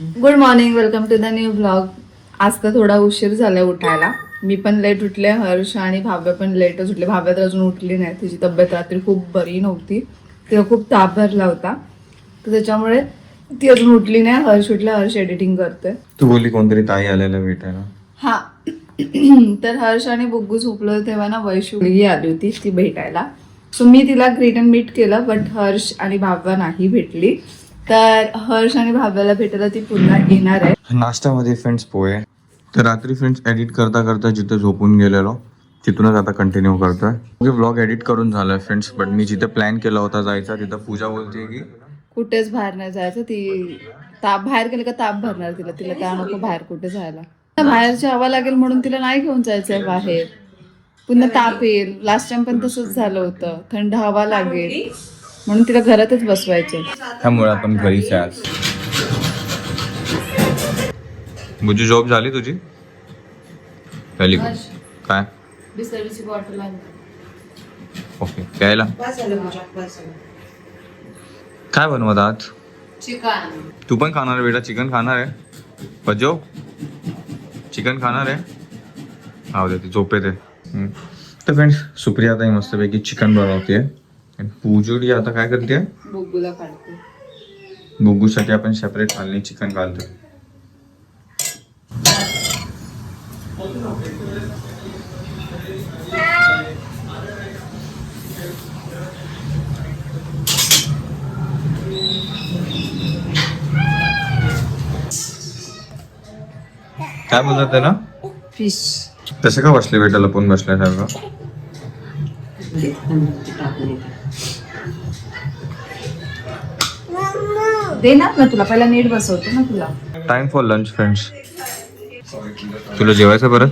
Good morning welcome to the new blog आज तर थोडा उशीर झालाय उठायला. मी पण लेट उठले हर्ष आणि भाव्या पण लेटच उठले. भाव्या तर अजून उठली नाही तिची तब्येत रात्री खूप बरी नव्हती. तिला खूप ताप भरला होता. तर त्याच्यामुळे ती अजून उठली नाही. हर्ष उठला हर्ष एडिटिंग करतोय. तू बोलली कोणतरी ताई आलेला भेटायला. हा. तर हर्ष आणि बुग्गू झोपलो तेव्हा ना वैशू मुलगी आली होती ती भेटायला. सो मी तिला ग्रीट अँड मीट केलं बट हर्ष आणि भाव्या नाही भेटली. तर हर्ष आणि भाव्याला भेटायला ती पुन्हा येणार आहे. नाश्त्यामध्ये फ्रेंड्स पोहे. तर रात्री फ्रेंड्स एडिट करता करता जिथं झोपून गेलेलो तिथूनच आता कंटिन्यू करतोय. म्हणजे व्लॉग एडिट करून झालाय फ्रेंड्स बट मी जिथे प्लॅन केला होता जायचा तिथं पूजा बोलते की कुठेच बाहेर नाही जायचं ती ताप बाहेर गेली का ताप भरणार तिला तिला त्या नको बाहेर कुठे जायला? बाहेरची हवा लागेल म्हणून तिला नाही घेऊन जायचंय बाहेर. पुन्हा ताप येईल. लास्ट टाइम पण तसंच झालं होतं. थंड हवा लागेल. म्हणून तिला घरातच बसवायचं. त्यामुळे आपण घरीच आहे आज. बुजू जॉब झाली तुझी? काय? बॉटल ओके प्यायला? काय बनवत आज? चिकन. तू पण खाणार आहे बेटा चिकन खाणार आहे. बजो चिकन खाणार आहे? हा उद्या ते झोपे ते हम्म. तर फ्रेंड्स सुप्रिया ताई मस्तपैकी चिकन बनवते पूजुडी आता काय करते? बुग्गूला काढते. बुग्गूसाठी आपण सेपरेट खाल्ली चिकन घालतो काय बोलतात त्याला? फिश तसं का बसले बेटा लपून बसल्यासारखं? देणार ना तुला पहिला नीट बसवतो ना तुला. टाइम फॉर लंच फ्रेंड्स तुला जेवायचं परत?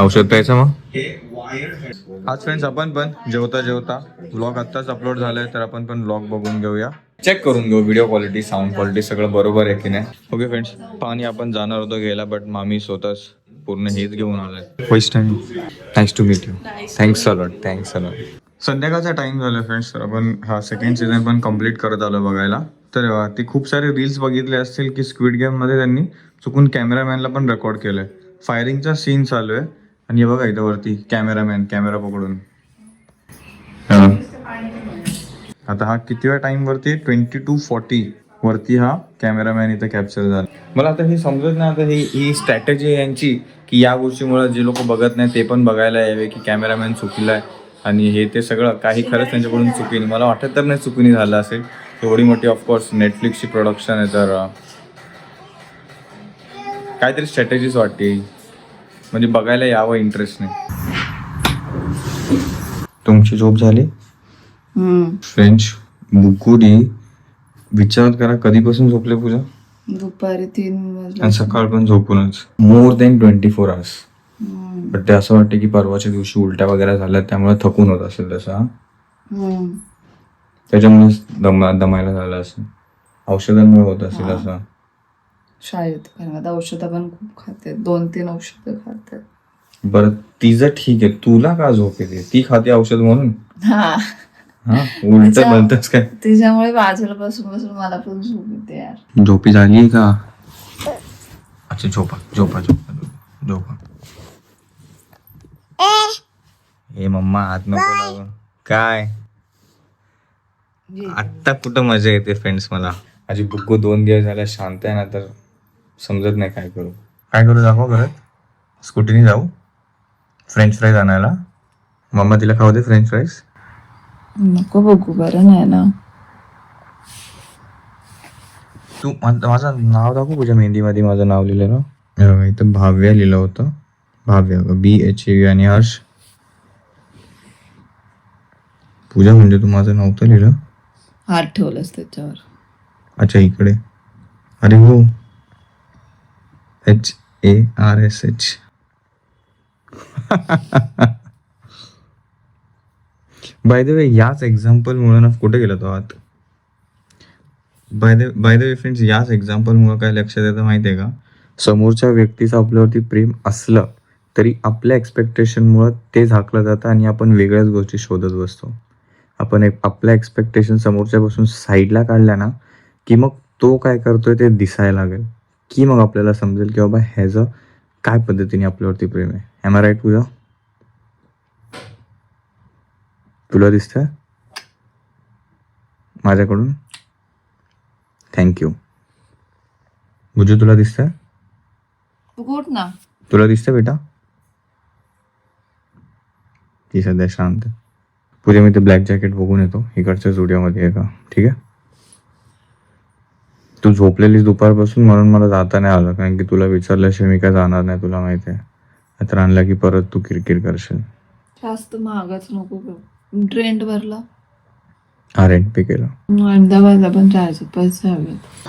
औषध प्यायचं मग? आज फ्रेंड्स आपण पण जेवता जेवता ब्लॉग आत्ताच अपलोड झालाय तर आपण पण ब्लॉग बघून घेऊया. चेक करून घेऊ व्हिडिओ क्वालिटी साऊंड क्वालिटी सगळं बरोबर आहे की नाही. ओके फ्रेंड्स पाणी आपण जाणार होतो गेला बट मामी स्वतःच पूर्ण हेच घेऊन आलाय. First time nice to meet you thanks a lot thanks a lot संध्याकाळचा टाइम झाला फ्रेंड्स तर आपण हा सेकंड सीझन पण कंप्लीट करत आलो बघायला. तर ते खूप सारे रील्स बघितले असतील की स्क्विड गेममध्ये त्यांनी चुकून कॅमेरामॅनला पण रेकॉर्ड केलंय. फायरिंगचा सीन चालू आहे. आणि हे बघा इथं वरती कॅमेरामॅन कॅमेरा पकडून. हा. आता हा किती वेळा टाइम वरती ट्वेंटी टू फॉर्टी वरती हा कॅमेरामॅन इथं कॅप्चर झाला. मला आता हे समजत नाही आता ही ही स्ट्रॅटेजी आहे यांची की या गोष्टीमुळे जे लोक बघत नाही ते पण बघायला यावे की कॅमेरामॅन चुकीला आहे. आणि हे ते सगळं काही खरंच त्यांच्याकडून चुकीने मला वाटत तर नाही चुकीने झालं असेल. एवढी मोठी ऑफकोर्स नेटफ्लिक्सची प्रोडक्शन आहे तर काहीतरी स्ट्रॅटेजीच वाटते. म्हणजे बघायला यावं इंटरेस्टने तुमची झोप झाली? फ्रेंच बुकुडी विचार करा कधीपासून झोपले पूजा? दुपारी तीन वाजले. आणि सकाळ पण झोपूनच. More than twenty four hours but ते असं वाटतं की परवाच्या दिवशी उलट्या वगैरे झाल्या त्यामुळे थकून होत असेल तसा. हम्म. त्याच्यामुळे दमा दमायला झालं असेल. औषधांमुळे होत असेल असं. शाळेत कारण आता औषधं पण खूप खाते. दोन तीन औषधं खाते. बरं तिचं ठीक आहे तुला का झोप येते? ती खाते औषध म्हणून? हा. उलट अच्छा. म्हणतच काय? तिच्यामुळे बाजूला बसून बसून मला पण झोप येते यार. झोपी झाली का? अच्छा झोपा झोपा झोपा झोपा. हे मम्मा हात नको काय? आत्ता कुठं मजा येते फ्रेंड्स मला? माझी बुक्कू दोन दिवस झाल्या शांत आहे ना तर समजत नाही काय करू. काय करू दाखव घरात स्कूटीने जाऊ. फ्रेंच फ्राईज आणायला. मम्मा तिला खाऊ दे फ्रेंच फ्राईज नको बघू बरं नाही ना. तू मा- माझं नाव दाखव तुझ्या मेहंदीमध्ये माझं नाव लिहिलेलं. हे बघा, इथं भाव्य लिहिलं होतं. भाव्य बी एच ए आणि हर्ष. पूजा म्हणजे तू माझं नव्हतं लिहिलं. हात ठेवलंस त्याच्यावर. अच्छा इकडे. अरे हो. H A R S H by the way याच एक्झाम्पलमुळं ना कुठे गेला तो आत? By the by the way friends याच एक्झाम्पलमुळं काय लक्षात येतं माहिती आहे का? समोरच्या व्यक्तीचं आपल्यावरती प्रेम असलं तरी आपल्या एक्सपेक्टेशनमुळं ते झाकलं जातं आणि आपण वेगळ्याच गोष्टी शोधत बसतो. आपण एक आपल्या एक्सपेक्टेशन समोरच्यापासून साईडला काढल्या ना की मग तो काय करतोय ते दिसायला लागेल. की मग आपल्याला समजेल की बाबा ह्याचं काय पद्धतीने आपल्यावरती प्रेम आहे. Am I right Pooja? तुला दिसतंय? माझ्याकडून? थँक्यू बुजू तुला दिसतंय? तू कुठ ना. तुला दिसतंय बेटा? ती सध्या शांत. आहे. पूजा मी ते ब्लॅक जॅकेट बघून येतो. इकडच्या स्टुडिओमध्ये आहे का? ठीक आहे? तू झोपलेलीस दुपारपासून म्हणून मला जाता नाही आलं. कारण की तुला विचारल्याशिवाय मी काय जाणार नाही तुला माहिती आहे. तर आणला की परत तू किरकिर करशील. जास्त महागाच नको घेऊ. ट्रेंड भरला हा रेंट पे केलं अहमदाबादला पण जायचे पैसे हवेत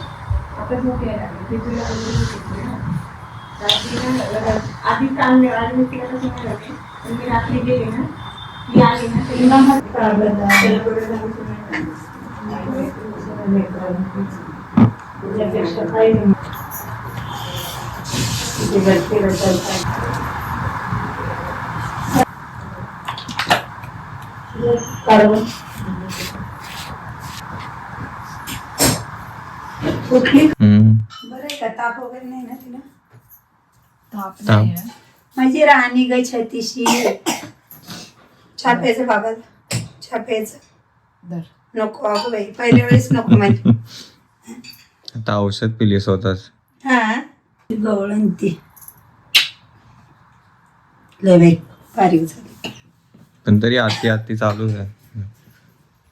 आधी काल मिळाली होती का तसं नाही लक्ष. पण मी रात्री गेले ना ती आली ना तरी मला प्रॉब्लेम झाला. त्याला बरं झालं की नाही. त्याच्यापेक्षा काही नाही. तिथे घरचे रडतात. हम्म. बरं आहे का? ताप वगैरे नाही ना तिला? ताप. नाहीये. माझी राहणी गई छतीशी. छाप्याचं बाबा छाप्याचं. धर. नको अगं बाई पहिल्या वेळेस नको माझी. आता औषध पिली स्वतःच. हा? गवळण ती. लय बाई बारीक झाली. पण तरी आती आती चालूच आहे.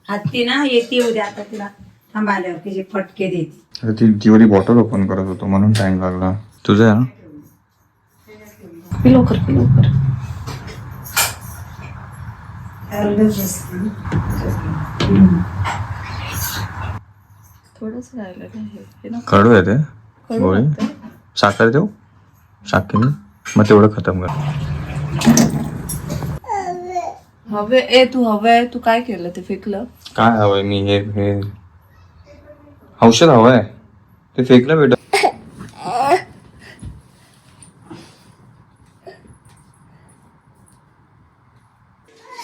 हत्ती ना येते उद्या आता तिला. थांबायला तिचे फटके देते. अरे ती जीवरी बॉटल ओपन करत होतो म्हणून टाइम लागला. तुझं आहे ना? पी लवकर पी लवकर थोडंच राहिलं ना हे. हे ना कडू आहे ते कडू गोळी. लागतंय. साखर देऊ? साखरेने मग तेवढं खतम कर. हवे ए तू हवंय तू काय केलं ते फेकलं? काय हवंय मी हे हे. औषध हवंय? ते फेकलं बेटा.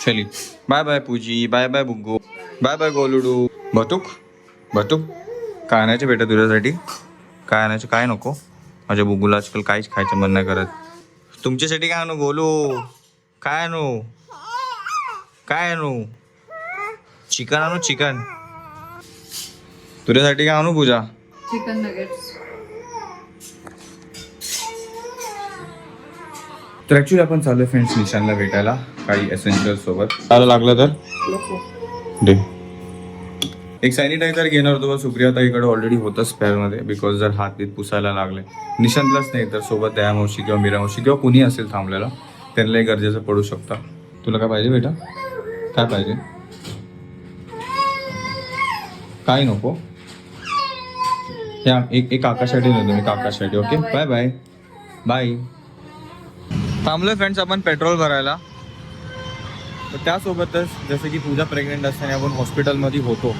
चली. Bye bye Pooji bye bye Buggu. Bye bye Goludu. Batuk बटूक काय आणायचं बेटा तुझ्यासाठी? काय आणायचं काय नको? माझ्या बुग्गूला आजकाल काहीच खायचं मन नाही करत. तुमच्यासाठी काय आणू गोलू? काय आणू? काय आणू? चिकन आणू चिकन. तुझ्यासाठी काय आणू पूजा? चिकन नगेट्स तर ऍक्च्युली आपण चालू फ्रेंड्स निशानला भेटायला काही एसेन्शियल सोबत. चालू लागलं तर? दे. एक सॅनिटायझर घेणार होतो पण सुप्रिया ताईकडे ऑलरेडी होतं स्पेअरमध्ये बिकॉज जर हात बीत पुसायला लागले. निशांतलाच नाही तर सोबत दया मावशी किंवा मीरा मावशी किंवा कुणी असेल थांबलेला त्यांनाही गरजेचं पडू शकतं. तुला काय पाहिजे बेटा? काय पाहिजे? काय नको? या एक एक काकासाठी नव्हतं मी काकासाठी ओके बाय बाय बाय थांबलोय फ्रेंड्स आपण पेट्रोल भरायला. तर त्यासोबतच जसं की पूजा प्रेग्नेंट असताना आपण हॉस्पिटलमध्ये होतो.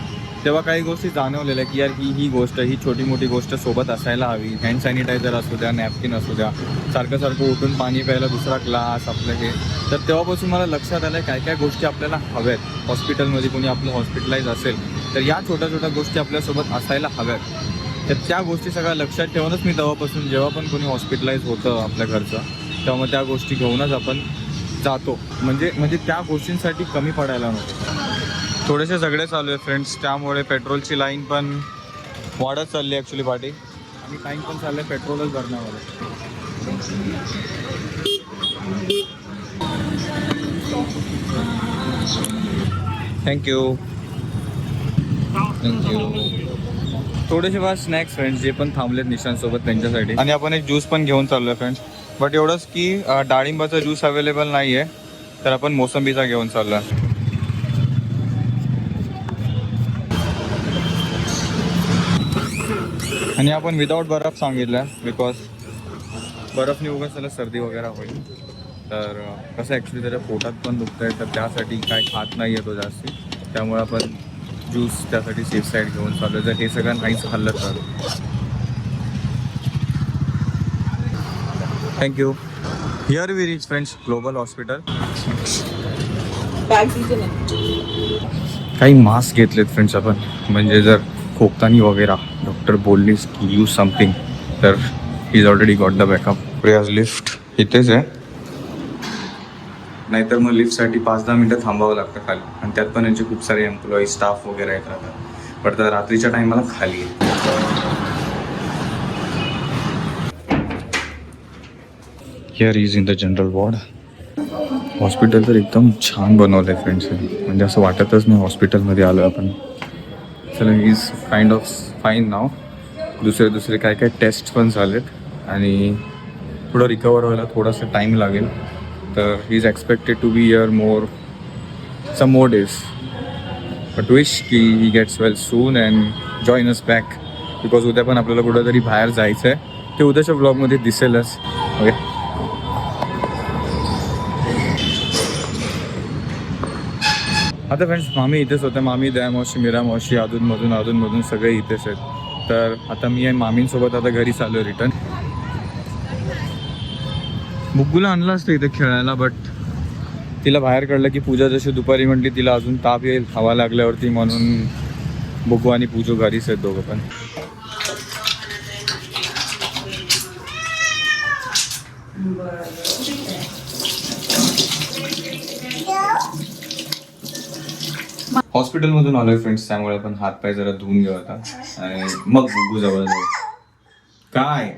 तेव्हा काही गोष्टी जाणवलेल्या की यार ही ही गोष्ट ही छोटी मोठी गोष्ट सोबत असायला हवी. हँड सॅनिटायझर असू द्या नॅपकिन असू द्या. सारखं सारखं उठून पाणी प्यायला दुसरा ग्लास आपलं हे. तर तेव्हापासून मला लक्षात आलं काय काय गोष्टी आपल्याला हव्यात. हॉस्पिटलमध्ये कोणी आपलं हॉस्पिटलाइज असेल तर या छोट्या छोट्या गोष्टी आपल्यासोबत असायला हव्यात. तर त्या गोष्टी सगळ्या लक्षात ठेवूनच मी तेव्हापासून जेव्हा पण कोणी हॉस्पिटलाइज होतं आपल्या घरचं तेव्हा मग त्या गोष्टी घेऊनच आपण जातो. म्हणजे म्हणजे त्या गोष्टींसाठी कमी पडायला नको. थोडेसे झगडे चालू आहे फ्रेंड्स त्यामुळे पेट्रोलची लाईन पण वाढत चालली ॲक्च्युली पाठी आणि लाईन पण चाललं आहे. पेट्रोलच भरण्यावर थँक्यू थँक्यू थोडेसे बा स्नॅक्स फ्रेंड्स जे पण थांबलेत निशांसोबत त्यांच्यासाठी. आणि आपण एक ज्यूस पण घेऊन चाललोय फ्रेंड्स बट एवढंच की डाळिंबाचा ज्यूस अवेलेबल नाही आहे तर आपण मोसंबीचा घेऊन चाललोय. आणि आपण विदाऊट बर्फ सांगितलं बिकॉज बर्फने उगाच त्याला सर्दी वगैरे होईल. तर कसं ॲक्च्युली त्याच्या पोटात पण दुखतं आहे तर त्यासाठी काय खात नाही आहे तो जास्ती. त्यामुळे आपण ज्यूस त्यासाठी सेफ साईड घेऊन चालू जर हे सगळं नाहीच खाल्लं तर. Thank you here we reach friends global hospital काही मास्क घेतलेत फ्रेंड्स आपण. म्हणजे जर खोकतानी वगैरे. डॉक्टर बोललीस की यूज समथिंग तर is already got the backup Priya's lift इथेच आहे. नाहीतर मग लिफ्टसाठी पाच दहा मिनटं थांबावं लागतं खाली. आणि त्यात पण यांचे खूप सारे एम्प्लॉई स्टाफ वगैरे येत राहतात पण आता रात्रीच्या टायमाला खाली आहे. Here is in the general ward hospital तर एकदम छान बनवलं आहे फ्रेंड्स म्हणजे असं वाटतच नाही हॉस्पिटलमध्ये आलो आपण. चला इज काइंड ऑफ फाईन नाव दुसरे दुसरे काय काय टेस्ट पण झालेत. आणि थोडं रिकवर व्हायला थोडासा टाईम लागेल. तर he is expected to be here more some more days but wish की he gets well soon and join us back because उद्या पण आपल्याला कुठंतरी बाहेर जायचं आहे ते उद्याच्या ब्लॉगमध्ये दिसेलच. ओके आता फ्रेंड्स मामी इथेच होते. मामी दया मावशी मीरा मावशी अधूनमधून अधूनमधून सगळे इथेच आहेत. तर आता मी आहे मामींसोबत आता घरी चालू रिटर्न बुग्गूला आणलं असतं इथे खेळायला बट तिला बाहेर कळलं की पूजा जशी दुपारी म्हटली तिला अजून ताप येईल हवा लागल्यावरती म्हणून बुग्गू आणि पूजू घरीच आहेत दोघं पण. हॉस्पिटलमधून आलोय फ्रेंड्स त्यामुळे आपण हात पाय जरा धुवून घेऊ आता. आणि मग बुग्गू जवळ जाऊ. काय?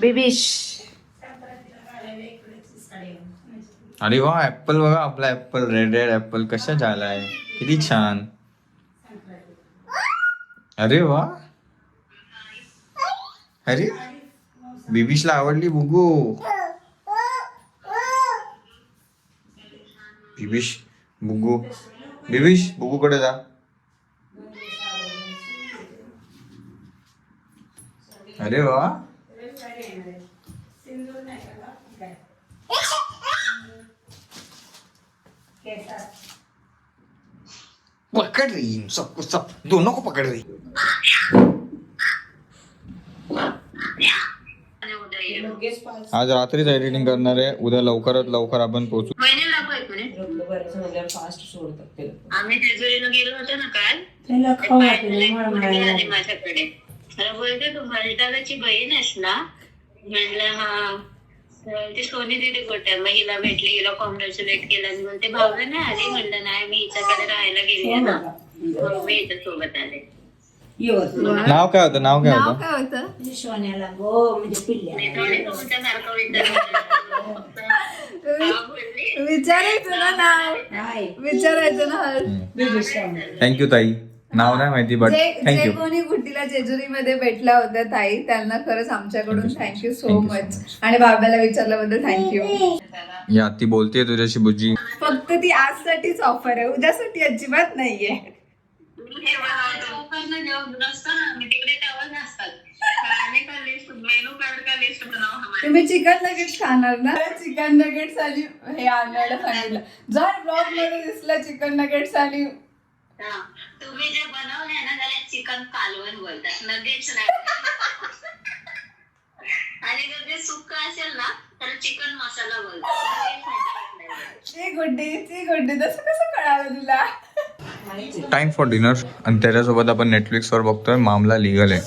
बेबीश अरे वा ऍपल बघा आपला ऍपल रेड रेड ऍपल कशा झालाय? किती छान. अरे वा. अरे बिबिशला आवडली बुगू बिबिश बुगू बिबिश बुगूकडे जा. अरे वा. पकड रही सबको सब दोनों को पकड़ रही आज रात्रीच एडिटिंग करणार आहे. उद्या लवकरात लवकर आपण पोहोचू फास्ट सोडतात ते लोकं. आम्ही जेजुरीला गेलो होतो ना काल? त्याला ते खाऊ वाटलं मुलगी आली माझ्याकडे. मला बोलते तू बहीण आहेस ना? म्हणलं हा. तर ती सोनी दिदी कुठे मग हिला भेटली हिला कॉंग्रॅच्युलेट केलं. आणि बोलते भावना नाही आली. म्हणलं नाही मी हिच्याकडे राहायला गेली आहे ना. मग मी हिच्या सोबत आले. नाव काय होतं? नाव काय नाव होतं? काय होतं? सोन्याला गो म्हणजे पिल्ल्या. मी थोडी तुमच्यासारखं विचारलं बोलली विचारायचं ना नाव. हाय विचारायचं ना हर्ष. थँक्यू ताई. नाव नाही माहिती बट जे जे थँक्यू कोणी गुड्डीला जेजुरीमध्ये भेटल्या होत्या ताई त्यांना खरंच आमच्याकडून थँक्यू सो मच आणि बाबाला विचारल्याबद्दल थँक्यू या ती बोलते तुझ्याशी बुजी फक्त ती आजसाठीच ऑफर आहे. उद्यासाठी अजिबात नाहीये. हे लोकांना जेव्हा नसतं ना मी तिकडे नसतात का लिस्ट मेनू कार्ड का लिस्ट हमारे. तुम्ही चिकन नगेट्स खाणार ना? चिकन नगेट्स आणि हे आणायला सांगितलं. जर ब्लॉगमध्ये दिसलं चिकन नगेट्स आणि हा. तुम्ही जे बनवले ना त्याला चिकन कालवण बोलतात. नगेट्स नाही. आणि जर ते सुक्क असेल ना तर चिकन मसाला बोलतात. nuggets नाही. ची गुड्डी ची गुड्डी तसं कसं कळालं तुला? टाइम फॉर डिनर आणि त्याच्यासोबत आपण नेटफ्लिक्सवर बघतोय मामला लिगल आहे.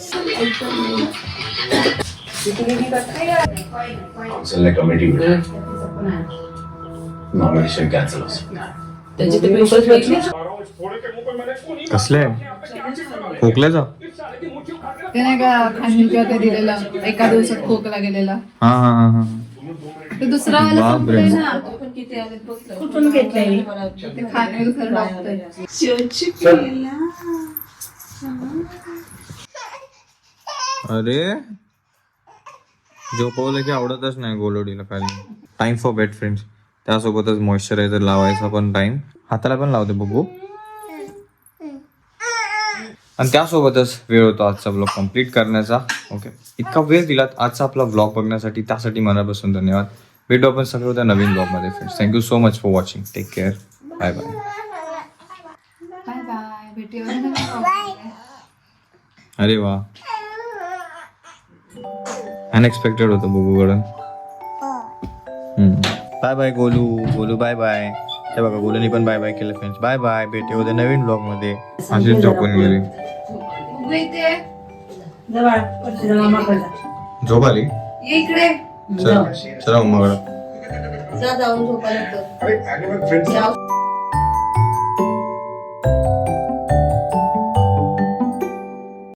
कैंसिल? ते खोकल्याचा ते नाही का दिलेलं. एका दिवसात खोकला गेलेला. हा हा हा हा. ते दुसरा वाला. संपलंय ना पण किती आले बघ तर. कुठून घेतलंय ते अरे झोपवलं की आवडतच नाही गोलोडीला खाली. टाइम फॉर बेड फ्रेंड्स त्यासोबतच मॉइश्चरायझर लावायचा पण टाइम हाताला पण लावते बघू. आणि त्यासोबतच वेळ होतो आजचा ब्लॉग कंप्लीट करण्याचा. ओके इतका वेळ दिलात. आजचा आपला ब्लॉग बघण्यासाठी त्यासाठी मनापासून धन्यवाद. भेटू आपण सगळं उद्या नवीन ब्लॉगमध्ये friends thank you so much for watching take care bye bye bye bye भेटूया अरे वा. अनएक्सपेक्टेड होतं बुबूकडून bye bye Golu. Golu bye bye हे बघा गोलूनी पण बाय बाय केलं फ्रेंड्स बाय बाय भेटे उद्या नवीन ब्लॉगमध्ये. अशीच झोपून गेली. मम्मी इथे. जवळ वर्षीच्या मामाकडे जा. झोप आली? ये इकडे. चला चला मम्माकडं जा जाऊन झोपायला